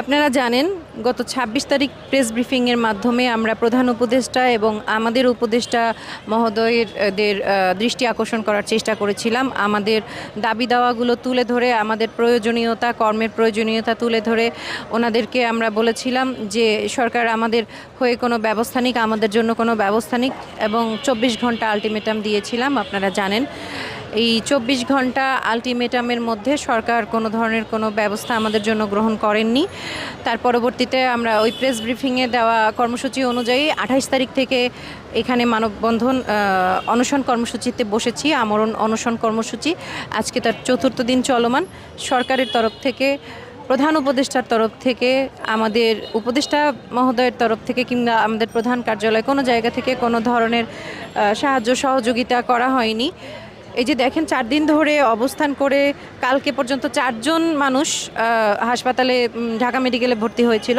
আপনারা জানেন, গত ২৬ তারিখ প্রেস ব্রিফিংয়ের মাধ্যমে আমরা প্রধান উপদেষ্টা এবং আমাদের উপদেষ্টা মহোদয়ের দৃষ্টি আকর্ষণ করার চেষ্টা করেছিলাম। আমাদের দাবি দাওয়াগুলো তুলে ধরে, আমাদের প্রয়োজনীয়তা, কর্মের প্রয়োজনীয়তা তুলে ধরে ওনাদেরকে আমরা বলেছিলাম যে, সরকার আমাদের হয়ে কোনো ব্যবস্থা নিক, আমাদের জন্য কোনো ব্যবস্থা নিক এবং চব্বিশ ঘণ্টা আলটিমেটাম দিয়েছিলাম, আপনারা জানেন। এই চব্বিশ ঘণ্টা আলটিমেটামের মধ্যে সরকার কোনো ধরনের কোনো ব্যবস্থা আমাদের জন্য গ্রহণ করেননি। তার পরবর্তীতে আমরা ওই প্রেস ব্রিফিংয়ে দেওয়া কর্মসূচি অনুযায়ী আঠাইশ তারিখ থেকে এখানে মানববন্ধন অনশন কর্মসূচিতে বসেছি, আমরণ অনশন কর্মসূচি। আজকে তার চতুর্থ দিন চলমান। সরকারের তরফ থেকে, প্রধান উপদেষ্টার তরফ থেকে, আমাদের উপদেষ্টা মহোদয়ের তরফ থেকে কিংবা আমাদের প্রধান কার্যালয় কোনো জায়গা থেকে কোনো ধরনের সাহায্য সহযোগিতা করা হয়নি। এই যে দেখেন, চার দিন ধরে অবস্থান করে কালকে পর্যন্ত চারজন মানুষ হাসপাতালে ঢাকা মেডিকেলে ভর্তি হয়েছিল।